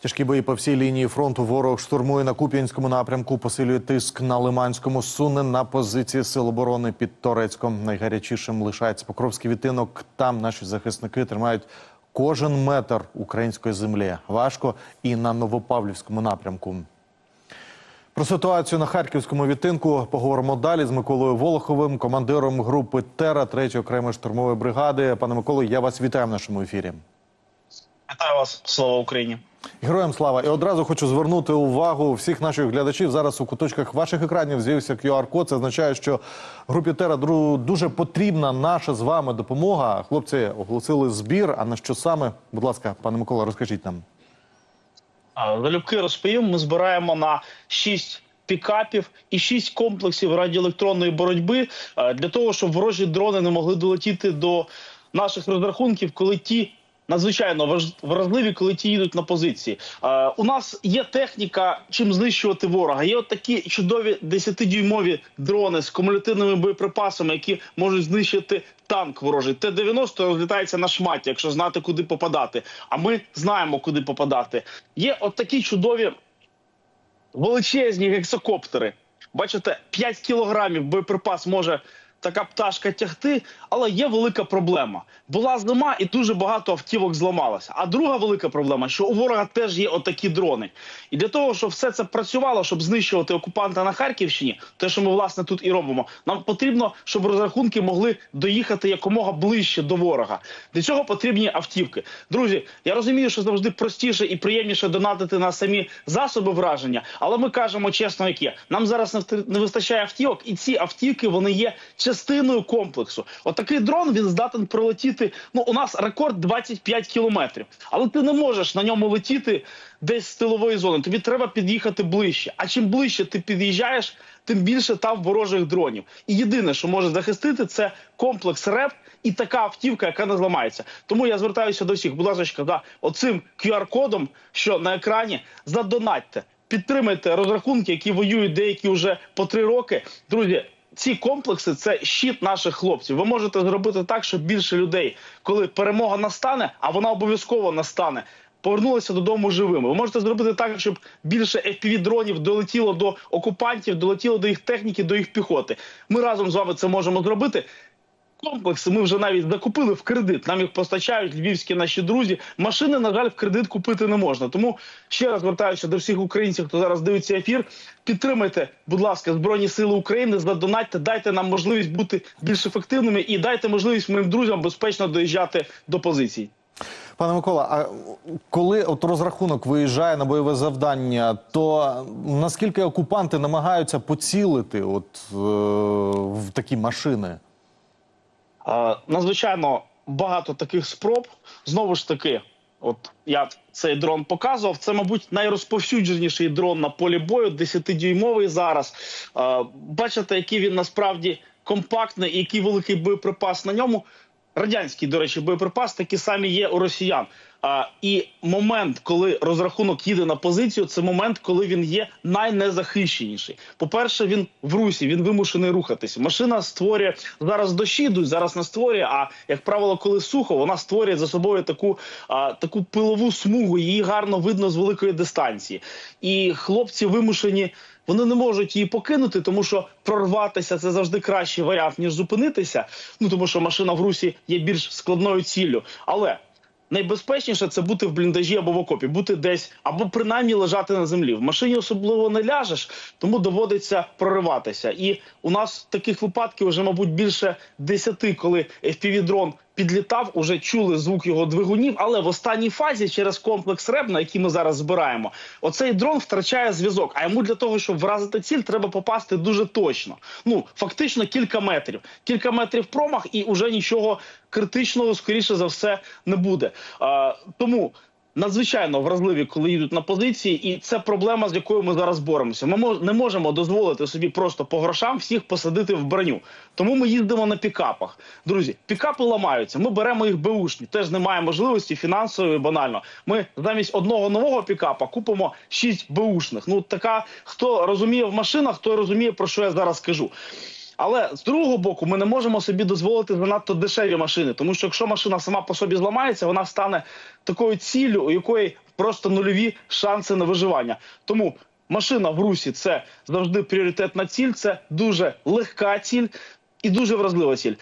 Тяжкі бої по всій лінії фронту. Ворог штурмує на Куп'янському напрямку, посилює тиск на Лиманському, суне на позиції сил оборони під Торецьком. Найгарячішим лишається Покровський відтинок. Там наші захисники тримають кожен метр української землі. Важко і на Новопавлівському напрямку. Про ситуацію на харківському відтинку поговоримо далі з Миколою Волоховим, командиром групи Тера 3-ї окремої штурмової бригади. Пане Миколо, я вас вітаю в нашому ефірі. Вітаю вас, слава Україні. Героям слава! І одразу хочу звернути увагу всіх наших глядачів. Зараз у куточках ваших екранів з'явився QR-код. Це означає, що групі Тера дуже потрібна наша з вами допомога. Хлопці оголосили збір. А на що саме? Будь ласка, пане Микола, розкажіть нам. Залюбки розповім. Ми збираємо на 6 пікапів і 6 комплексів радіоелектронної боротьби е, для того, щоб ворожі дрони не могли долетіти до наших розрахунків, коли ті. Надзвичайно вразливі, коли ті їдуть на позиції. Е, у нас є техніка, чим знищувати ворога. Є от такі чудові 10-дюймові дрони з кумулятивними боєприпасами, які можуть знищити танк ворожий. Т-90 розлітається на шматі, якщо знати, куди попадати. А ми знаємо, куди попадати. Є от такі чудові величезні гексакоптери. Бачите, 5 кілограмів боєприпас може така пташка тягти, але є велика проблема. Була зима і дуже багато автівок зламалося. А друга велика проблема, що у ворога теж є отакі дрони. І для того, щоб все це працювало, щоб знищувати окупанта на Харківщині, те, що ми власне тут і робимо, нам потрібно, щоб розрахунки могли доїхати якомога ближче до ворога. Для цього потрібні автівки. Друзі, я розумію, що завжди простіше і приємніше донатити на самі засоби враження, але ми кажемо чесно, як є. Нам зараз не вистачає автівок, і ці автівки вони є частиною комплексу. Отакий дрон він здатен пролетіти. Ну, у нас рекорд 25 кілометрів, але ти не можеш на ньому летіти десь з тилової зони. Тобі треба під'їхати ближче. А чим ближче ти під'їжджаєш, тим більше там ворожих дронів. І єдине, що може захистити, це комплекс РЕП і така автівка, яка не зламається. Тому я звертаюся до всіх, будь ласка, да, оцим QR-кодом, що на екрані, задонатьте. Підтримайте розрахунки, які воюють деякі вже по три роки. Друзі, ці комплекси це щит наших хлопців. Ви можете зробити так, щоб більше людей, коли перемога настане, а вона обов'язково настане. Повернулися додому живими. Ви можете зробити так, щоб більше fpv дронів долетіло до окупантів, долетіло до їх техніки, до їх піхоти. Ми разом з вами це можемо зробити. Комплекси ми вже навіть закупили в кредит. Нам їх постачають львівські наші друзі. Машини, на жаль, в кредит купити не можна. Тому ще раз звертаюся до всіх українців, хто зараз дивиться ефір. Підтримайте, будь ласка, збройні сили України, задонатьте, дайте нам можливість бути більш ефективними і дайте можливість моїм друзям безпечно доїжджати до позицій. Пане Микола, а коли от розрахунок виїжджає на бойове завдання, то наскільки окупанти намагаються поцілити от е, в такі машини? Надзвичайно багато таких спроб. Знову ж таки, от я цей дрон показував. Це, мабуть, найрозповсюдженіший дрон на полі бою, 10-дюймовий зараз. Бачите, який він насправді компактний і який великий боєприпас на ньому. Радянський, до речі, боєприпас такі самі є у росіян. А, і момент, коли розрахунок їде на позицію, це момент, коли він є найнезахищеніший. По-перше, він в русі, він вимушений рухатись. Машина створює зараз дощі йдуть, зараз не створює. А як правило, коли сухо, вона створює за собою таку, а, таку пилову смугу. Її гарно видно з великої дистанції. І хлопці вимушені. Вони не можуть її покинути, тому що прорватися це завжди кращий варіант ніж зупинитися. Ну тому що машина в русі є більш складною ціллю. Але найбезпечніше це бути в бліндажі або в окопі, бути десь або принаймні лежати на землі. В машині особливо не ляжеш, тому доводиться прориватися. І у нас таких випадків вже, мабуть, більше десяти, коли FPV-дрон підлітав, уже чули звук його двигунів. Але в останній фазі, через комплекс РЕБ, на який ми зараз збираємо, оцей дрон втрачає зв'язок. А йому для того, щоб вразити ціль, треба попасти дуже точно. Ну фактично кілька метрів. Кілька метрів промах, і вже нічого критичного, скоріше за все, не буде. А, тому. Надзвичайно вразливі, коли їдуть на позиції, і це проблема, з якою ми зараз боремося. Ми не можемо дозволити собі просто по грошам всіх посадити в броню. Тому ми їздимо на пікапах. Друзі, пікапи ламаються. Ми беремо їх беушні. Теж немає можливості фінансової банально. Ми замість одного нового пікапа купимо шість беушних. Ну така хто розуміє в машинах, той розуміє про що я зараз кажу. Але з другого боку, ми не можемо собі дозволити занадто дешеві машини, тому що якщо машина сама по собі зламається, вона стане такою ціллю, у якої просто нульові шанси на виживання. Тому машина в русі це завжди пріоритетна ціль, це дуже легка ціль і дуже вразлива ціль.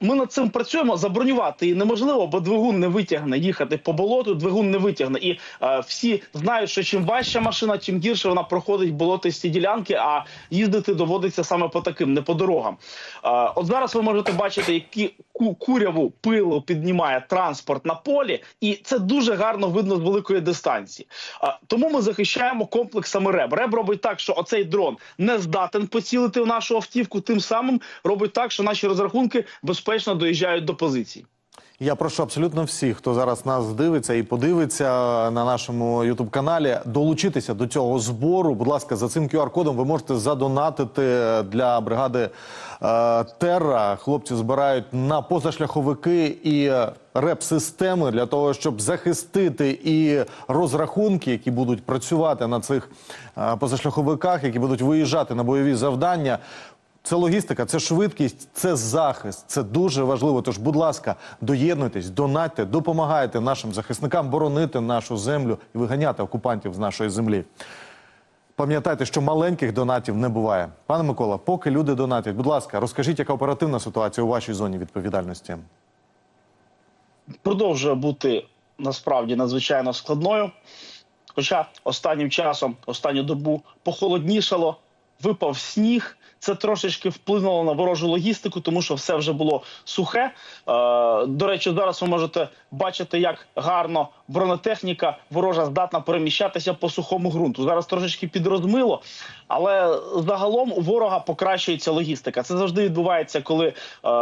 Ми над цим працюємо. Забронювати її неможливо, бо двигун не витягне їхати по болоту. Двигун не витягне. І е, всі знають, що чим важча машина, чим гірше вона проходить болотисті ділянки. А їздити доводиться саме по таким, не по дорогам. Е, от зараз ви можете бачити, які ку- куряву пилу піднімає транспорт на полі, і це дуже гарно видно з великої дистанції. Е, тому ми захищаємо комплексами РЕБ. РЕБ робить так, що оцей дрон не здатен поцілити в нашу автівку. Тим самим робить так, що наші розрахунки безпечно доїжджають до позицій. Я прошу абсолютно всіх, хто зараз нас дивиться і подивиться на нашому ютуб каналі, долучитися до цього збору. Будь ласка, за цим QR-кодом ви можете задонатити для бригади е, Терра. Хлопці збирають на позашляховики і реп-системи для того, щоб захистити і розрахунки, які будуть працювати на цих е, позашляховиках, які будуть виїжджати на бойові завдання. Це логістика, це швидкість, це захист. Це дуже важливо. Тож, будь ласка, доєднуйтесь, донатьте, допомагайте нашим захисникам боронити нашу землю і виганяти окупантів з нашої землі. Пам'ятайте, що маленьких донатів не буває. Пане Микола, поки люди донатять, будь ласка, розкажіть, яка оперативна ситуація у вашій зоні відповідальності. продовжує бути насправді надзвичайно складною. Хоча останнім часом, останню добу похолоднішало, випав сніг. Це трошечки вплинуло на ворожу логістику, тому що все вже було сухе. Е, до речі, зараз ви можете бачити, як гарно бронетехніка ворожа здатна переміщатися по сухому ґрунту. Зараз трошечки підрозмило, але загалом у ворога покращується логістика. Це завжди відбувається, коли е,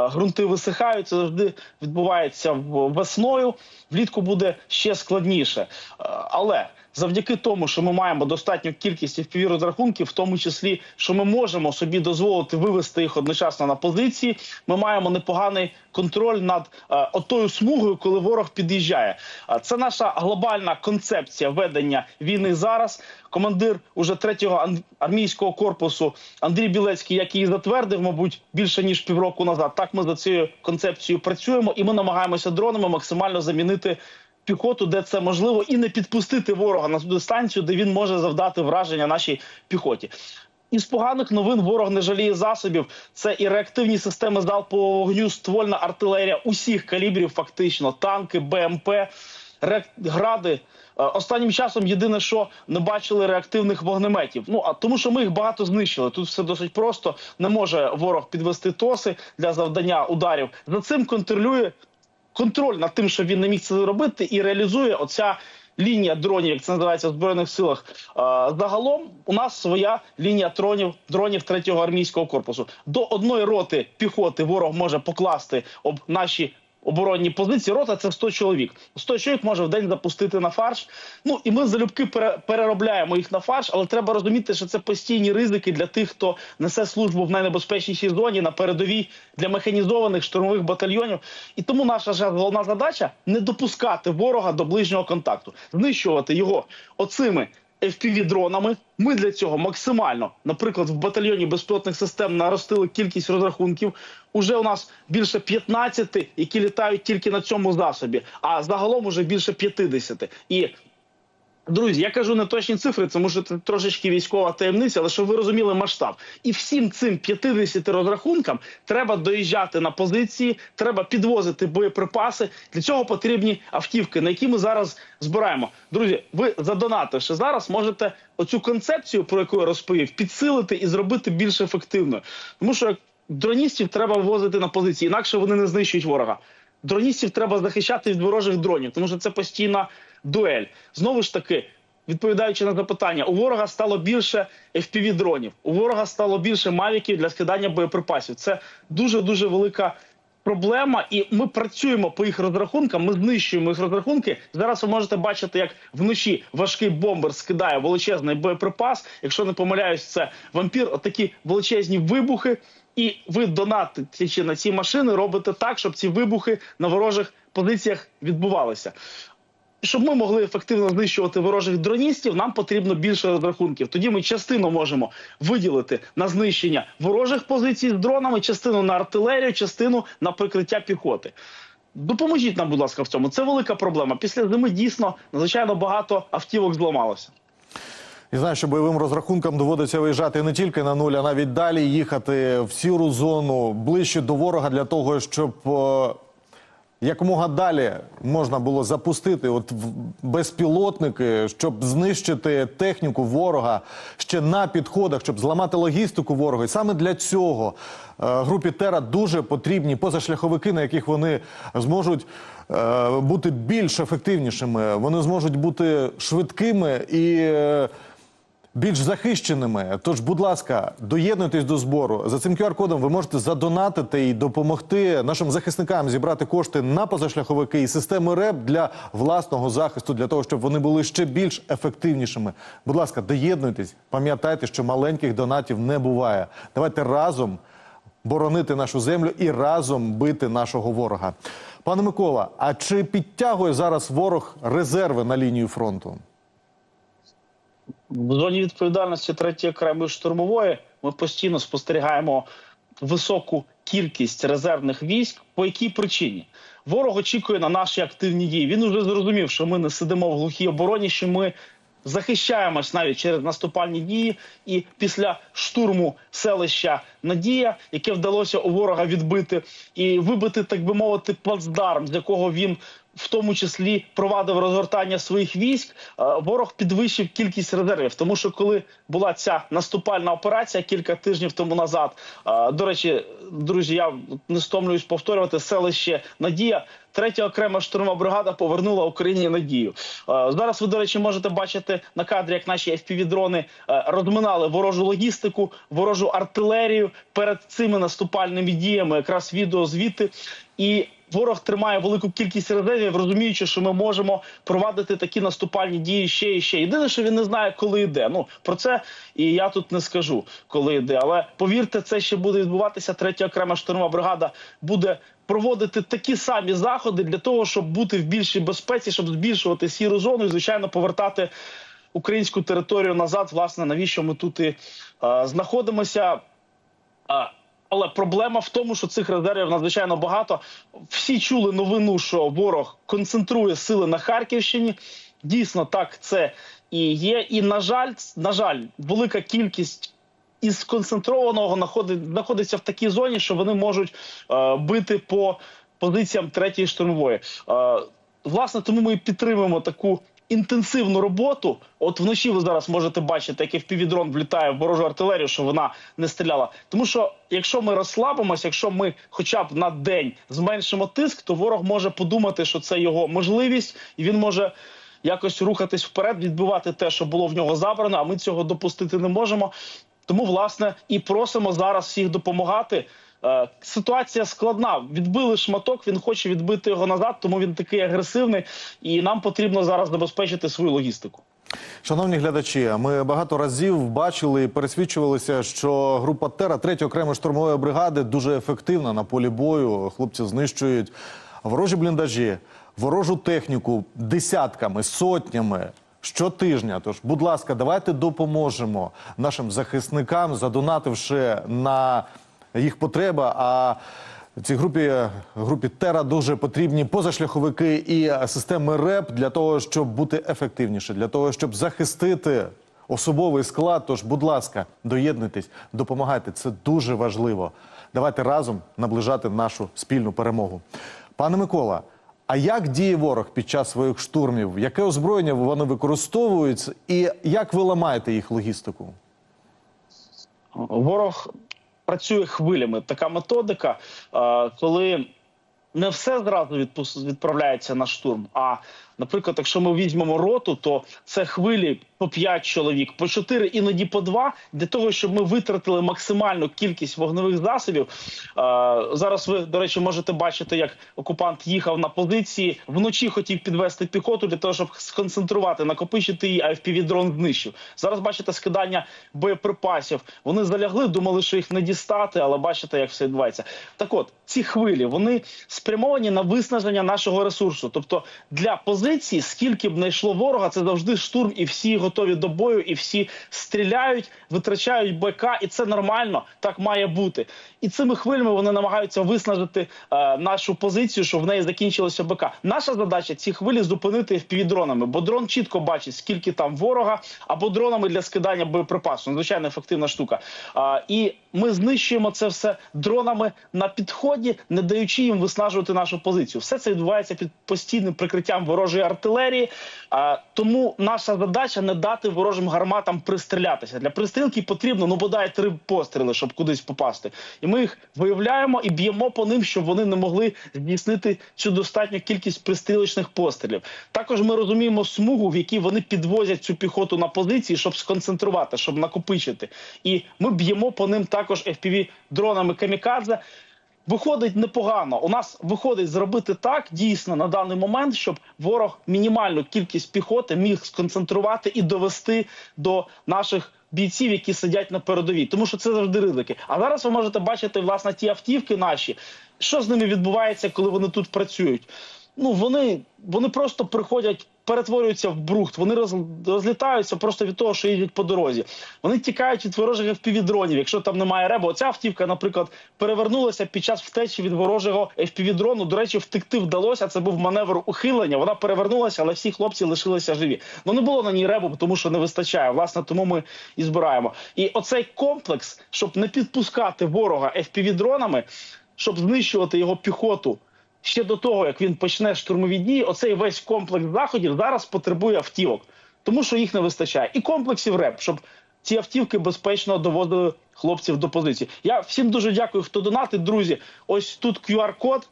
ґрунти висихають. Це завжди відбувається весною. Влітку буде ще складніше. Е, але завдяки тому, що ми маємо достатню кількість fpv розрахунків, в тому числі, що ми можемо собі дозволити вивести їх одночасно на позиції. Ми маємо непоганий контроль над е, отою смугою, коли ворог під'їжджає. Е, це наша глобальна концепція ведення війни зараз. Командир уже третього ан- армійського корпусу Андрій Білецький, як її затвердив, мабуть, більше ніж півроку назад. Так ми за цією концепцією працюємо, і ми намагаємося дронами максимально замінити піхоту, де це можливо, і не підпустити ворога на ту дистанцію, де він може завдати враження нашій піхоті. Із поганих новин ворог не жаліє засобів. Це і реактивні системи залпового вогню, ствольна артилерія усіх калібрів, фактично, танки, БМП, гради. Е, Останнім часом єдине, що не бачили реактивних вогнеметів. Ну а тому, що ми їх багато знищили. Тут все досить просто. Не може ворог підвести тоси для завдання ударів. За цим контролює контроль над тим, що він не міг це робити, і реалізує оця лінія дронів, як це називається в збройних силах. Е, Загалом у нас своя лінія дронів дронів третього армійського корпусу. До одної роти піхоти ворог може покласти об наші. Оборонні позиції рота це 100 чоловік. 100 чоловік може в день запустити на фарш. Ну і ми залюбки пере- переробляємо їх на фарш, але треба розуміти, що це постійні ризики для тих, хто несе службу в найнебезпечнішій зоні на передовій для механізованих штурмових батальйонів. І тому наша ж головна задача не допускати ворога до ближнього контакту, знищувати його оцими FPV-дронами. Ми для цього максимально, наприклад, в батальйоні безпілотних систем наростили кількість розрахунків. Уже у нас більше 15, які літають тільки на цьому засобі, а загалом уже більше 50. І Друзі, я кажу не точні цифри, це трошечки військова таємниця, але щоб ви розуміли масштаб. І всім цим 50 розрахункам треба доїжджати на позиції, треба підвозити боєприпаси. Для цього потрібні автівки, на які ми зараз збираємо. Друзі, ви задонативши зараз, можете оцю концепцію, про яку я розповів, підсилити і зробити більш ефективною. Тому що дроністів треба ввозити на позиції, інакше вони не знищують ворога. Дроністів треба захищати від ворожих дронів, тому що це постійна дуель. Знову ж таки, відповідаючи на запитання, у ворога стало більше fpv дронів, у ворога стало більше мавіків для скидання боєприпасів. Це дуже дуже велика. Проблема, і ми працюємо по їх розрахункам. Ми знищуємо їх розрахунки. Зараз ви можете бачити, як вночі важкий бомбер скидає величезний боєприпас. Якщо не помиляюсь, це вампір. Отакі величезні вибухи. І ви донатите на ці машини, робите так, щоб ці вибухи на ворожих позиціях відбувалися. Щоб ми могли ефективно знищувати ворожих дроністів, нам потрібно більше розрахунків. Тоді ми частину можемо виділити на знищення ворожих позицій з дронами, частину на артилерію, частину на прикриття піхоти. Допоможіть нам, будь ласка, в цьому. Це велика проблема. Після зими дійсно надзвичайно багато автівок зламалося. І знаю, що бойовим розрахункам доводиться виїжджати не тільки на нуль, а навіть далі їхати в сіру зону ближче до ворога для того, щоб е, якомога далі можна було запустити от безпілотники, щоб знищити техніку ворога ще на підходах, щоб зламати логістику ворога. І саме для цього е, групі Тера дуже потрібні позашляховики, на яких вони зможуть е, бути більш ефективнішими. Вони зможуть бути швидкими і. Більш захищеними. Тож, будь ласка, доєднуйтесь до збору. За цим QR-кодом ви можете задонатити і допомогти нашим захисникам зібрати кошти на позашляховики і системи РЕП для власного захисту, для того, щоб вони були ще більш ефективнішими. Будь ласка, доєднуйтесь. Пам'ятайте, що маленьких донатів не буває. Давайте разом боронити нашу землю і разом бити нашого ворога. Пане Микола, а чи підтягує зараз ворог резерви на лінію фронту? В зоні відповідальності третьої окремої штурмової ми постійно спостерігаємо високу кількість резервних військ. По якій причині ворог очікує на наші активні дії? Він уже зрозумів, що ми не сидимо в глухій обороні, що ми захищаємось навіть через наступальні дії. І після штурму селища Надія, яке вдалося у ворога відбити і вибити, так би мовити, плацдарм, з якого він в тому числі провадив розгортання своїх військ. е, Ворог підвищив кількість резервів, тому що коли була ця наступальна операція кілька тижнів тому назад. е, До речі, друзі, я не стомлююсь повторювати селище Надія. Третя окрема штурмова бригада повернула Україні надію. Е, Зараз ви, до речі, можете бачити на кадрі, як наші FPV-дрони розминали ворожу логістику, ворожу артилерію перед цими наступальними діями. Якраз відео звідти. І ворог тримає велику кількість резервів, розуміючи, що ми можемо провадити такі наступальні дії ще і ще. Єдине, що він не знає, коли йде. Ну про це і я тут не скажу, коли йде. Але повірте, це ще буде відбуватися. Третя окрема штурмова бригада буде проводити такі самі заходи для того, щоб бути в більшій безпеці, щоб збільшувати сіру зону і звичайно повертати українську територію назад. Власне, навіщо ми тут і е, знаходимося? Але проблема в тому, що цих резервів надзвичайно багато. Всі чули новину, що ворог концентрує сили на Харківщині. Дійсно, так це і є. І на жаль, на жаль, велика кількість із сконцентрованого знаходиться в такій зоні, що вони можуть е, бити по позиціям третьої штурмової. Е, власне, тому ми підтримуємо таку інтенсивну роботу. От вночі ви зараз можете бачити, як впівдрон влітає в ворожу артилерію, що вона не стріляла. Тому що якщо ми розслабимося, якщо ми хоча б на день зменшимо тиск, то ворог може подумати, що це його можливість, і він може. Якось рухатись вперед, відбивати те, що було в нього забрано, а ми цього допустити не можемо. Тому, власне, і просимо зараз всіх допомагати. Е, Ситуація складна. Відбили шматок, він хоче відбити його назад, тому він такий агресивний, і нам потрібно зараз забезпечити свою логістику. Шановні глядачі, ми багато разів бачили і пересвідчувалися, що група Тера 3 окремої штурмової бригади дуже ефективна на полі бою. Хлопці знищують ворожі бліндажі, ворожу техніку десятками, сотнями. Щотижня, тож, будь ласка, давайте допоможемо нашим захисникам, задонативши на їх потреби. А цій групі групі Тера дуже потрібні позашляховики і системи РЕП для того, щоб бути ефективніше, для того, щоб захистити особовий склад. Тож, будь ласка, доєднуйтесь, допомагайте. Це дуже важливо. Давайте разом наближати нашу спільну перемогу. Пане Микола. А як діє ворог під час своїх штурмів? Яке озброєння вони використовують, і як ви ламаєте їх логістику? Ворог працює хвилями. Така методика, е, коли не все зразу відправляється на штурм. А, наприклад, якщо ми візьмемо роту, то це хвилі по 5 чоловік, по 4, іноді по 2, для того, щоб ми витратили максимальну кількість вогневих засобів. Е, зараз ви, до речі, можете бачити, як окупант їхав на позиції, вночі хотів підвести піхоту для того, щоб сконцентрувати, накопичити її, а FPV-дрон знищив. Зараз бачите скидання боєприпасів. Вони залягли, думали, що їх не дістати, але бачите, як все відбувається. Так от ці хвилі вони спрямовані на виснаження нашого ресурсу. Тобто для позиції позиції, скільки б не йшло ворога, це завжди штурм, і всі готові до бою, і всі стріляють, витрачають БК, і це нормально, так має бути. І цими хвилями вони намагаються виснажити е, нашу позицію, щоб в неї закінчилося БК. Наша задача ці хвилі зупинити FPV-дронами, бо дрон чітко бачить, скільки там ворога, або дронами для скидання боєприпасу. Надзвичайно ефективна штука. А, і ми знищуємо це все дронами на підході, не даючи їм виснажувати нашу позицію. Все це відбувається під постійним прикриттям ворожої артилерії. А, тому наша задача не дати ворожим гарматам пристрілятися. Для пристрілки потрібно ну бодай три постріли, щоб кудись попасти. І ми їх виявляємо і б'ємо по ним, щоб вони не могли здійснити цю достатню кількість пристрілочних пострілів. Також ми розуміємо смугу, в якій вони підвозять цю піхоту на позиції, щоб сконцентрувати, щоб накопичити. І ми б'ємо по ним також fpv дронами камікадзе. Виходить непогано. У нас виходить зробити так дійсно на даний момент, щоб ворог мінімальну кількість піхоти міг сконцентрувати і довести до наших бійців, які сидять на передовій, тому що це завжди ризики. А зараз ви можете бачити власне ті автівки наші, що з ними відбувається, коли вони тут працюють. Ну вони, вони просто приходять, перетворюються в брухт. Вони роз, розлітаються просто від того, що їздять по дорозі. Вони тікають від ворожих FPV-дронів, якщо там немає реба. Оця автівка, наприклад, перевернулася під час втечі від ворожого FPV-дрону. До речі, втекти вдалося. Це був маневр ухилення. Вона перевернулася, але всі хлопці лишилися живі. Ну не було на ній ребу, тому що не вистачає. Власне, тому ми і збираємо. І оцей комплекс, щоб не підпускати ворога FPV-дронами, щоб знищувати його піхоту. Ще до того, як він почне штурмові дії, оцей весь комплекс заходів зараз потребує автівок, тому що їх не вистачає. І комплексів РЕП, щоб ці автівки безпечно доводили хлопців до позиції. Я всім дуже дякую, хто донатить, друзі. Ось тут QR-код.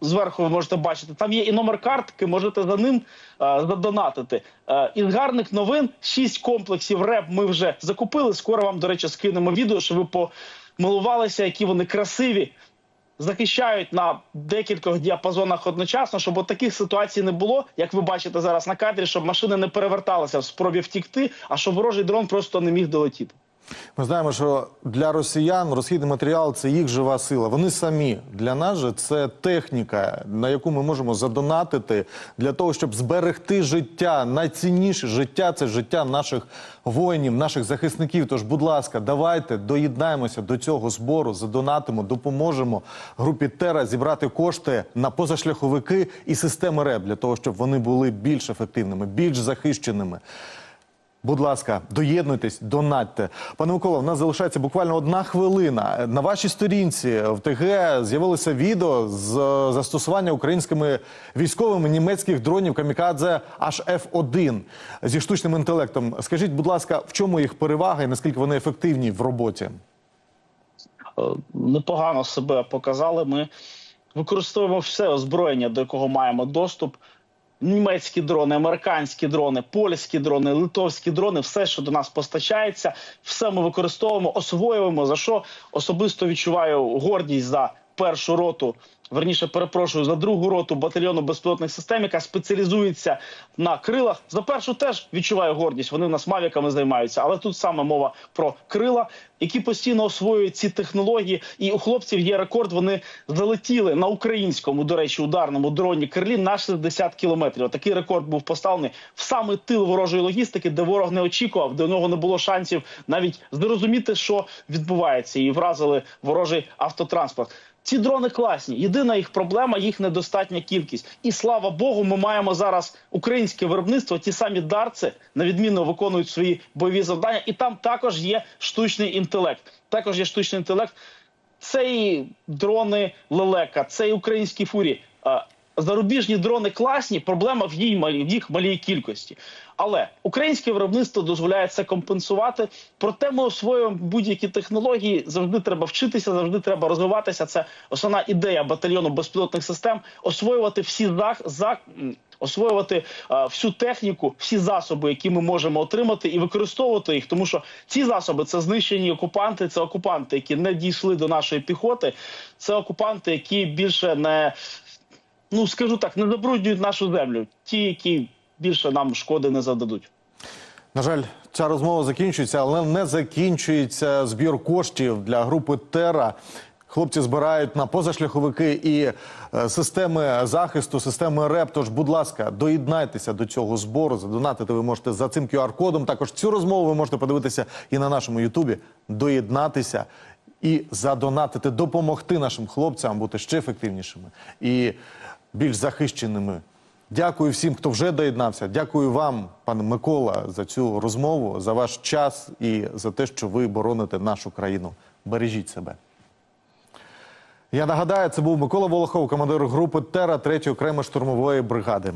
Зверху ви можете бачити, там є і номер картки, можете за ним е, задонатити. Е, із гарних новин шість комплексів РЕП ми вже закупили. Скоро вам, до речі, скинемо відео, щоб ви помилувалися, які вони красиві захищають на декількох діапазонах одночасно, щоб от таких ситуацій не було, як ви бачите зараз на кадрі, щоб машини не переверталися в спробі втікти, а щоб ворожий дрон просто не міг долетіти. Ми знаємо, що для росіян розхідний матеріал це їх жива сила. Вони самі для нас же це техніка, на яку ми можемо задонатити для того, щоб зберегти життя. Найцінніше життя це життя наших воїнів, наших захисників. Тож, будь ласка, давайте доєднаємося до цього збору, задонатимо, допоможемо групі Тера зібрати кошти на позашляховики і системи РЕП для того, щоб вони були більш ефективними, більш захищеними. Будь ласка, доєднуйтесь, донатьте. Пане Микола, у нас залишається буквально одна хвилина. На вашій сторінці в ТГ з'явилося відео з е, застосування українськими військовими німецьких дронів Камікадзе HF-1 зі штучним інтелектом. Скажіть, будь ласка, в чому їх перевага і наскільки вони ефективні в роботі? Е, непогано себе показали. Ми використовуємо все озброєння, до якого маємо доступ. Німецькі дрони, американські дрони, польські дрони, литовські дрони, все, що до нас постачається, все ми використовуємо, освоюємо. За що особисто відчуваю гордість за першу роту. Верніше перепрошую за другу роту батальйону безпілотних систем, яка спеціалізується на крилах. За першу теж відчуваю гордість. Вони в нас мавіками займаються, але тут саме мова про крила, які постійно освоюють ці технології. І у хлопців є рекорд. Вони залетіли на українському, до речі, ударному дроні Керлін на 60 кілометрів. Такий рекорд був поставлений в самий тил ворожої логістики, де ворог не очікував, де у нього не було шансів навіть зрозуміти, що відбувається, і вразили ворожий автотранспорт. Ці дрони класні. Єдина їх проблема їх недостатня кількість. І слава Богу, ми маємо зараз українське виробництво. Ті самі дарці на відмінно виконують свої бойові завдання, і там також є штучний інтелект. Також є штучний інтелект. Це і дрони лелека, це і українські фурі. А, Зарубіжні дрони класні, проблема в малій, в їх малій кількості. Але українське виробництво дозволяє це компенсувати. Проте ми освоюємо будь-які технології. Завжди треба вчитися, завжди треба розвиватися. Це основна ідея батальйону безпілотних систем. Освоювати всі зах, за, освоювати е, всю техніку, всі засоби, які ми можемо отримати, і використовувати їх. Тому що ці засоби це знищені окупанти, це окупанти, які не дійшли до нашої піхоти. Це окупанти, які більше не ну скажу так, не забруднюють нашу землю. Ті, які більше нам шкоди не завдадуть. На жаль, ця розмова закінчується, але не закінчується збір коштів для групи Тера. Хлопці збирають на позашляховики і е, системи захисту, системи РЕП. Тож, будь ласка, доєднайтеся до цього збору. Задонатити ви можете за цим QR-кодом. Також цю розмову ви можете подивитися і на нашому Ютубі. Доєднатися і задонатити, допомогти нашим хлопцям бути ще ефективнішими і більш захищеними. Дякую всім, хто вже доєднався. Дякую вам, пане Микола, за цю розмову, за ваш час і за те, що ви бороните нашу країну. Бережіть себе. Я нагадаю, це був Микола Волохов, командир групи Тера 3-ї окремої штурмової бригади.